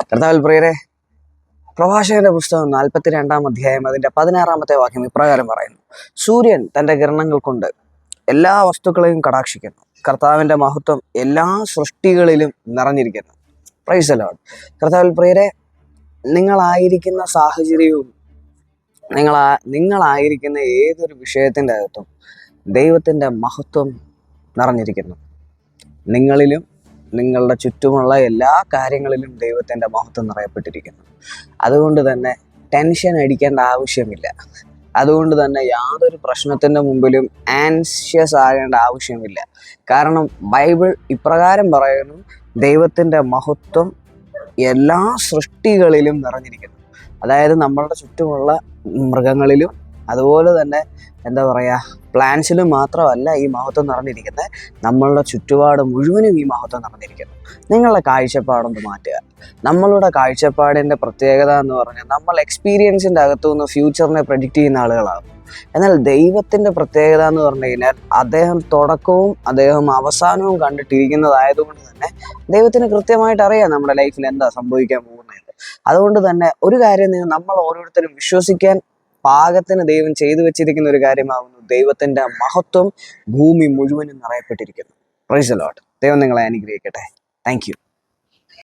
കർത്താവിൽ പ്രിയരെ പ്രഭാഷകന്റെ പുസ്തകം നാൽപ്പത്തി രണ്ടാം അധ്യായം അതിന്റെ പതിനാറാമത്തെ വാക്യം ഇപ്രകാരം പറയുന്നു. സൂര്യൻ തന്റെ കിരണങ്ങൾ കൊണ്ട് എല്ലാ വസ്തുക്കളെയും കടാക്ഷിക്കുന്നു. കർത്താവിന്റെ മഹത്വം എല്ലാ സൃഷ്ടികളിലും നിറഞ്ഞിരിക്കുന്നു. പ്രൈസ് അലോട്ട് കർത്താവിൽ പ്രിയരെ നിങ്ങളായിരിക്കുന്ന സാഹചര്യവും നിങ്ങളാ നിങ്ങളായിരിക്കുന്ന ഏതൊരു വിഷയത്തിന്റെ അകത്തും ദൈവത്തിന്റെ മഹത്വം നിറഞ്ഞിരിക്കുന്നു. നിങ്ങളിലും നിങ്ങളുടെ ചുറ്റുമുള്ള എല്ലാ കാര്യങ്ങളിലും ദൈവത്തിന്റെ മഹത്വം നിറയപ്പെട്ടിരിക്കുന്നു. അതുകൊണ്ട് തന്നെ ടെൻഷൻ അടിക്കേണ്ട ആവശ്യമില്ല. അതുകൊണ്ട് തന്നെ യാതൊരു പ്രശ്നത്തിന്റെ മുമ്പിലും ആൻഷ്യസ് ആകേണ്ട ആവശ്യമില്ല. കാരണം ബൈബിൾ ഇപ്രകാരം പറയുന്നു ദൈവത്തിന്റെ മഹത്വം എല്ലാ സൃഷ്ടികളിലും നിറഞ്ഞിരിക്കുന്നു. അതായത് നമ്മളുടെ ചുറ്റുമുള്ള മൃഗങ്ങളിലും അതുപോലെ തന്നെ എന്താ പറയുക പ്ലാൻസിലും മാത്രമല്ല ഈ മഹത്വം നിറഞ്ഞിരിക്കുന്നത് നമ്മളുടെ ചുറ്റുപാട് മുഴുവനും ഈ മഹത്വം നടന്നിരിക്കുന്നു നിങ്ങളുടെ കാഴ്ചപ്പാടൊന്ന് മാറ്റുക. നമ്മളുടെ കാഴ്ചപ്പാടിന്റെ പ്രത്യേകത എന്ന് പറഞ്ഞാൽ നമ്മൾ എക്സ്പീരിയൻസിന്റെ അകത്തുനിന്ന് ഫ്യൂച്ചറിനെ പ്രഡിക്റ്റ് ചെയ്യുന്ന ആളുകളാകും എന്നാൽ ദൈവത്തിന്റെ പ്രത്യേകത എന്ന് പറഞ്ഞു കഴിഞ്ഞാൽ അദ്ദേഹം തുടക്കവും അദ്ദേഹം അവസാനവും കണ്ടിട്ടിരിക്കുന്നതായതുകൊണ്ട് തന്നെ ദൈവത്തിന് കൃത്യമായിട്ട് അറിയാം നമ്മുടെ ലൈഫിൽ എന്താ സംഭവിക്കാൻ പോകുന്നത്. അതുകൊണ്ട് തന്നെ ഒരു കാര്യം നമ്മൾ ഓരോരുത്തരും വിശ്വസിക്കാൻ പാകത്തിന് ദൈവം ചെയ്തു വെച്ചിരിക്കുന്ന ഒരു കാര്യമാകുന്നു. ദൈവത്തിന്റെ മഹത്വം ഭൂമി മുഴുവനും നിറയപ്പെട്ടിരിക്കുന്നു. പ്രൈസ് ലോട്ട് ദൈവം നിങ്ങളെ അനുഗ്രഹിക്കട്ടെ. താങ്ക്